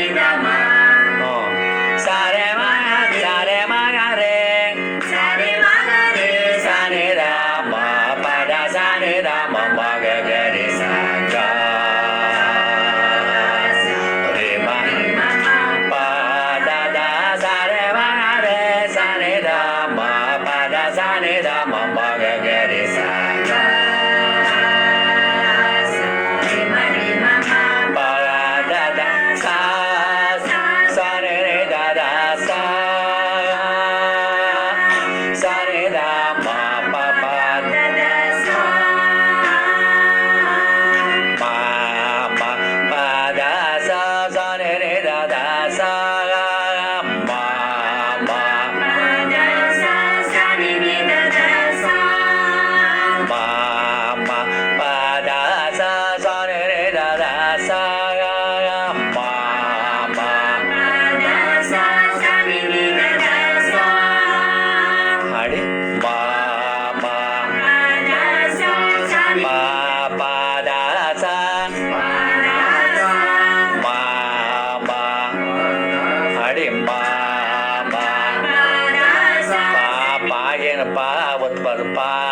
Freedom.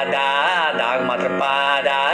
pada, dang materpada.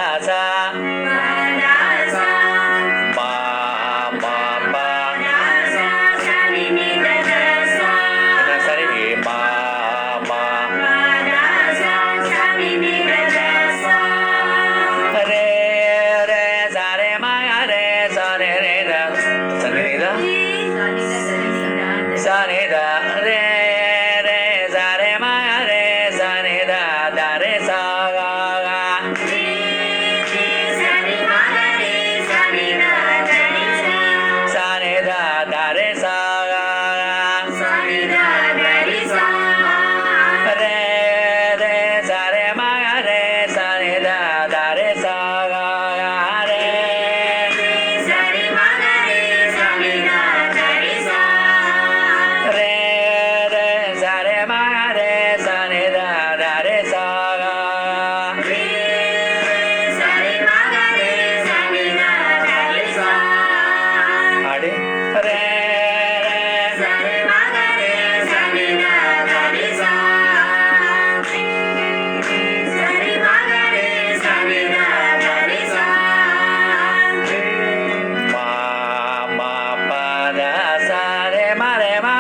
มาแหลมา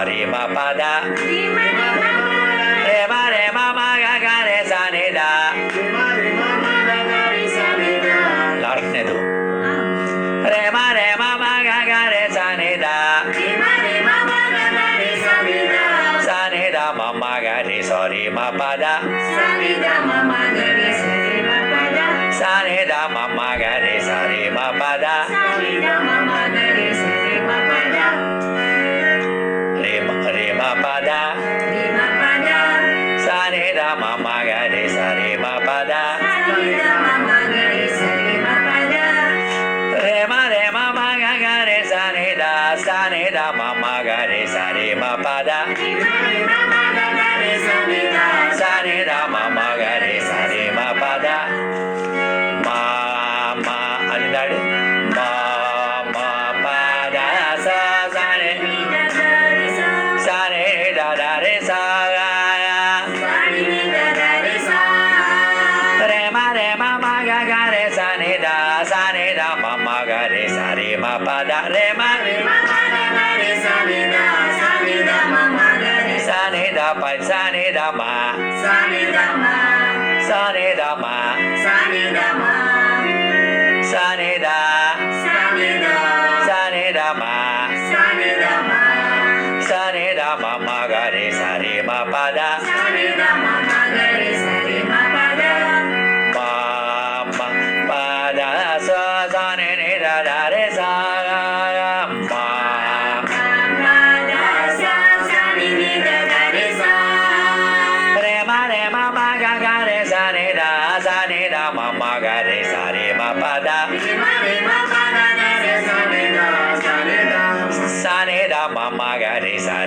I'm a da ma ma ga re sa re ma pa da pa sa ni da ma sa ni da ma sa ni da ma sa ni da ma sa ni da sa ni da sa ni da ma sa ni da ma sa ni da ma ma ga re sa re ma pa da sa Mama, ma ma ga re sa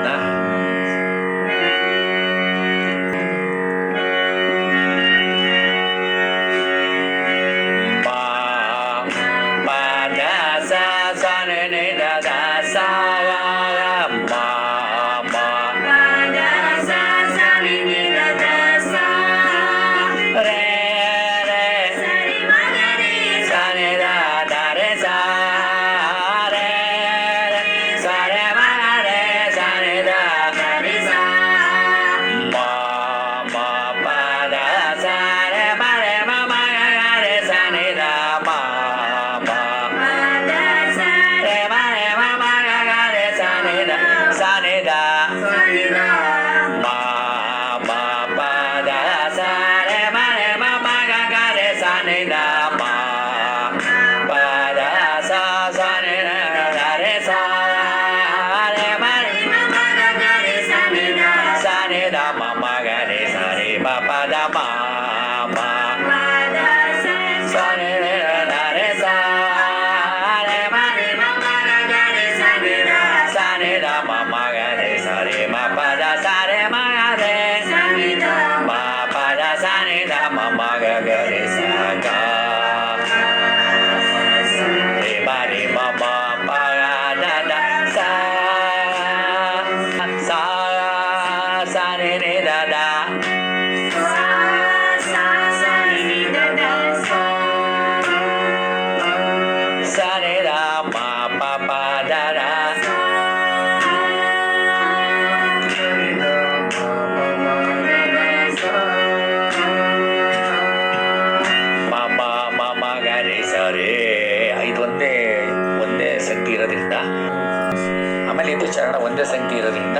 ನಮ್ಮಲ್ಲಿ ಚರಣ ಒಂದೇ ಸಂಖ್ಯೆ ಇರೋದ್ರಿಂದ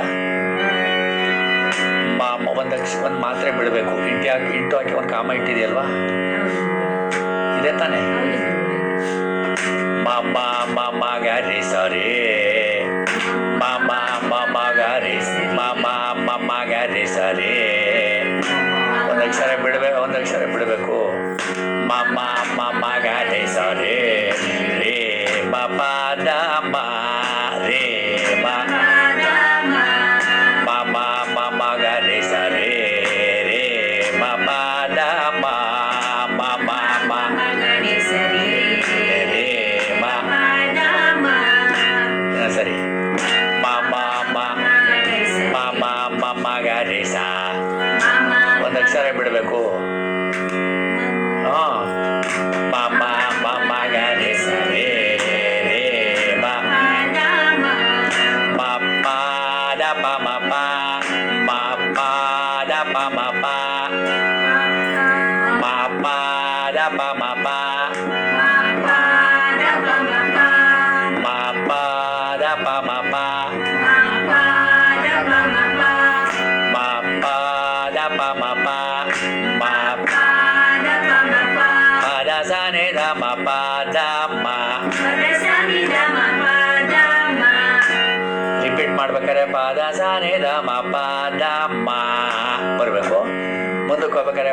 ಒಂದು ಒಂದು ಮಾತ್ರೆ ಬಿಡಬೇಕು ಇಂಟಿ ಹಾಕಿ into ಹಾಕಿ ಒಂದು ಕಾಮ ಇಟ್ಟಿದೆಯಲ್ವಾ? ಇದೆ ತಾನೆ? ಮಾಮ ಮಾಮ ಗಾರೆ ಸಾರೇ. ಮಾಮ ಮಾಮ ಬಿಡಬೇಕು ಒಂದು ಬಿಡಬೇಕು ಮಾಮ ಮಾಮ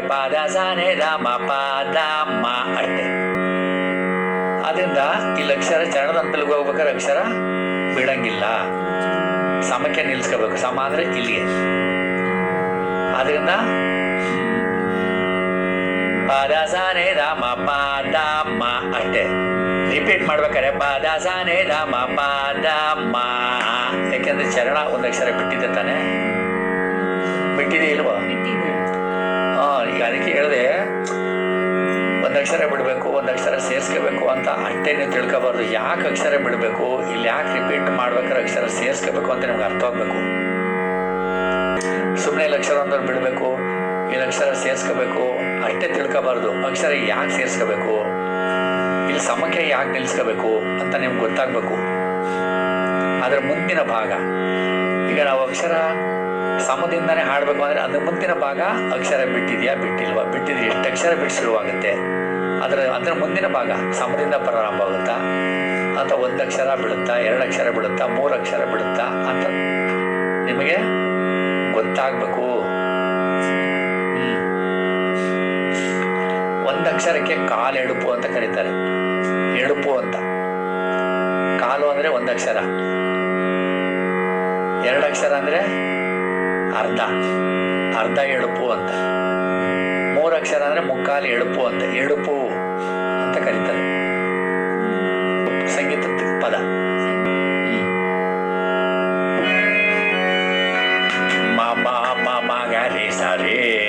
ಪಾದ ಸಾನೆ ದಾಮ ಪಾದ ಮಾ ಅದರಿಂದ ಇಲ್ಲಿ ಅಕ್ಷರ ಚರಣದ ಅಂತಲಿಗೆ ಹೋಗ್ಬೇಕಾದ್ರೆ ಅಕ್ಷರ ಬಿಡಂಗಿಲ್ಲ. ಸಮಕ್ಕೆ ನಿಲ್ಸ್ಕೋಬೇಕು. ಸಮ ಅಂದ್ರೆ ಇಲ್ಲಿಗೆ ಆದ್ರಿಂದ ಪಾದ ಸಾನೆ ದಾಮ ಪಾದ ಮಾ ಅಷ್ಟೇ ರಿಪೀಟ್ ಮಾಡ್ಬೇಕಾದ್ರೆ ಪಾದ ಸಾನೆ ದಾಮ ಪಾದ ಯಾಕೆಂದ್ರೆ ಚರಣ ಒಂದು ಅಕ್ಷರ ಬಿಟ್ಟಿದ್ದೆ ತಾನೆ. ಬಿಟ್ಟಿದೆ ಇಲ್ವಾ? ಈಗ ಅದಕ್ಕೆ ಹೇಳಿದೆ, ಒಂದು ಅಕ್ಷರ ಬಿಡಬೇಕು, ಒಂದು ಅಕ್ಷರ ಸೇರಿಸ್ಕೋಬೇಕು ಅಂತ ಅಷ್ಟೇ ನೀವು ತಿಳ್ಕೊಬಾರ್ದು. ಯಾಕೆ ಅಕ್ಷರ ಬಿಡಬೇಕು, ಇಲ್ಲಿ ಯಾಕೆ ರಿಪೀಟ್ ಮಾಡ್ಬೇಕಾದ್ರೆ ಅಕ್ಷರ ಸೇರಿಸ್ಕೋಬೇಕು ಅಂತ ನಿಮ್ಗೆ ಅರ್ಥ ಆಗಬೇಕು. ಸುಮ್ಮನೆ ಇಲ್ಲಿ ಅಕ್ಷರ ಅಂದ್ರೆ ಬಿಡಬೇಕು, ಇಲ್ಲಿ ಅಕ್ಷರ ಸೇರಿಸ್ಕೋಬೇಕು ಅಷ್ಟೇ ತಿಳ್ಕೊಬಾರ್ದು. ಅಕ್ಷರ ಯಾಕೆ ಸೇರಿಸ್ಕೋಬೇಕು, ಇಲ್ಲಿ ಸಮಕ್ಕೆ ಯಾಕೆ ನಿಲ್ಸ್ಕೋಬೇಕು ಅಂತ ನಿಮ್ಗೆ ಗೊತ್ತಾಗಬೇಕು. ಅದರ ಮುಂದಿನ ಭಾಗ, ಈಗ ನಾವು ಅಕ್ಷರ ಸಮದಿಂದನೇ ಹಾಡಬೇಕು ಅಂದರೆ ಅದ್ರ ಮುಂದಿನ ಭಾಗ ಅಕ್ಷರ ಬಿಟ್ಟಿದ್ಯಾ ಬಿಟ್ಟಿಲ್ವಾ? ಬಿಟ್ಟಿದ್ರೆ ಎಷ್ಟು ಅಕ್ಷರ ಬಿಟ್ಟು ಶುರುವಾಗುತ್ತೆ? ಅದರ ಅದರ ಮುಂದಿನ ಭಾಗ ಸಮದಿಂದ ಪ್ರಾರಂಭ ಆಗುತ್ತಾ? ಅಥವಾ ಒಂದು ಅಕ್ಷರ ಬಿಡುತ್ತಾ ಎರಡು ಅಕ್ಷರ ಬಿಡುತ್ತಾ ಮೂರು ಅಕ್ಷರ ಬಿಡುತ್ತಾ ಅಂತ ನಿಮಗೆ ಗೊತ್ತಾಗಬೇಕು. ಒಂದು ಅಕ್ಷರಕ್ಕೆ ಕಾಲು ಎಡುಪು ಅಂತ ಕರೀತಾರೆ. ಎಡುಪು ಅಂತ. ಕಾಲು ಅಂದರೆ ಒಂದು ಅಕ್ಷರ. ಎರಡು ಅಕ್ಷರ ಅಂದರೆ ಅರ್ಧ. ಅರ್ಧ ಎಳುಪು ಅಂತ. ಮೂರು ಅಕ್ಷರ ಅಂದ್ರೆ ಮುಕ್ಕಾಲು ಎಳುಪು ಅಂತ. ಎಳುಪು ಅಂತ ಕರೀತಾರೆ. ಸಂಗೀತ ಪದ. ಮಾಮ ಮಾಮ ಗಾರೆ ಸಾರೇ.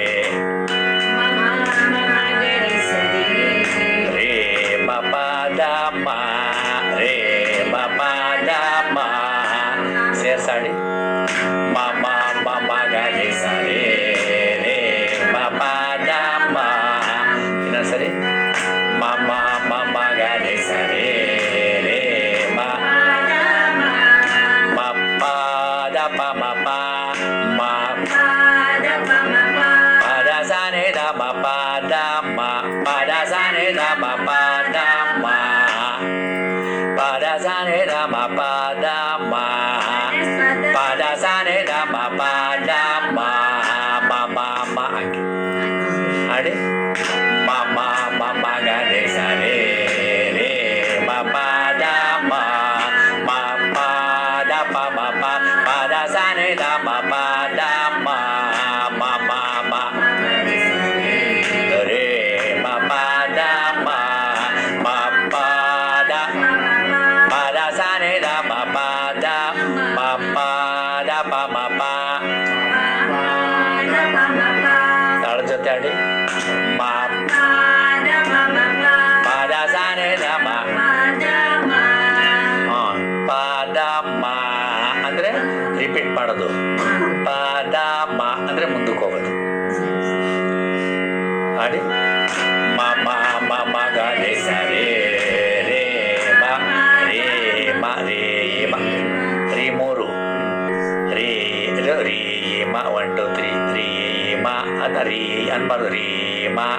kalian penerima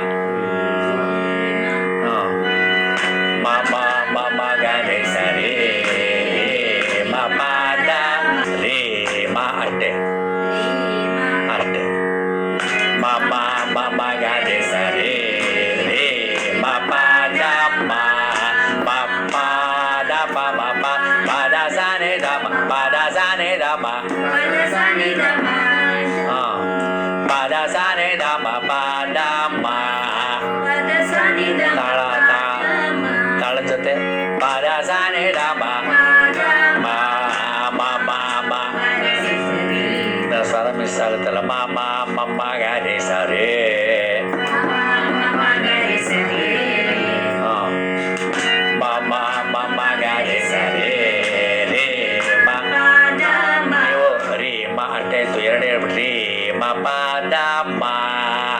มาดามา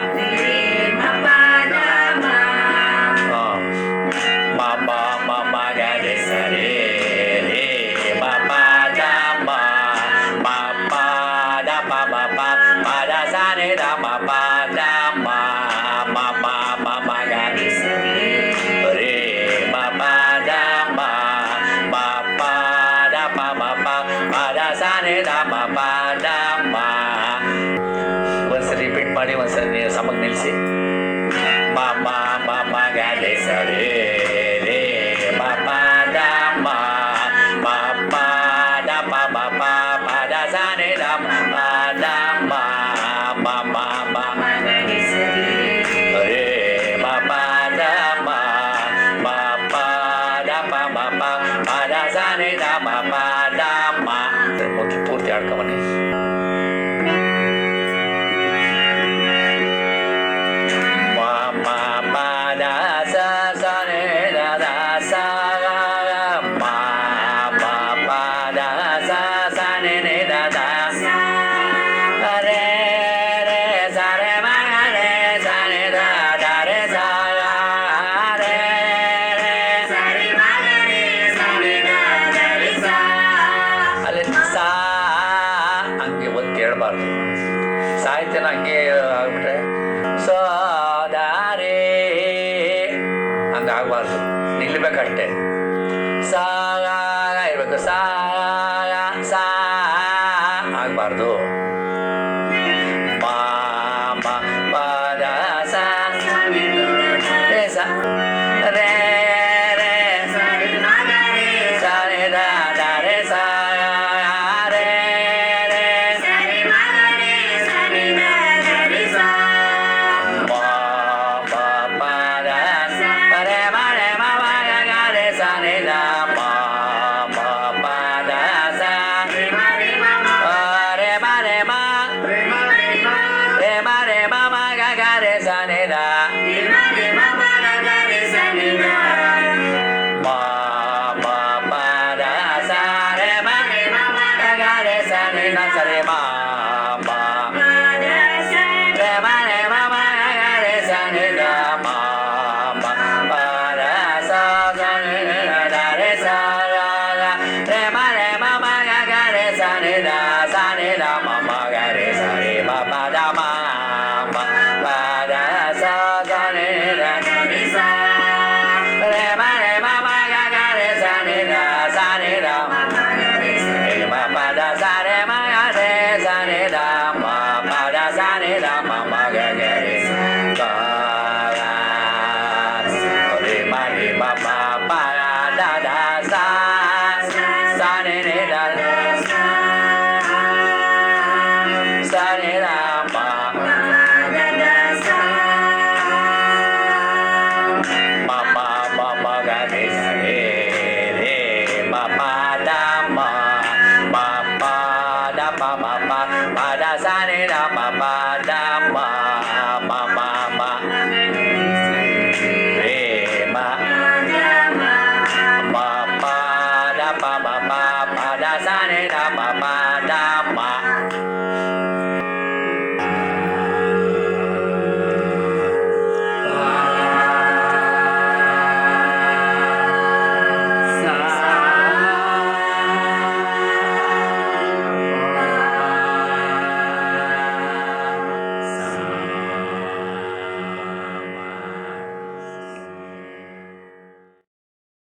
知道吗？ma ma ma ma da sa ni da ma ma da.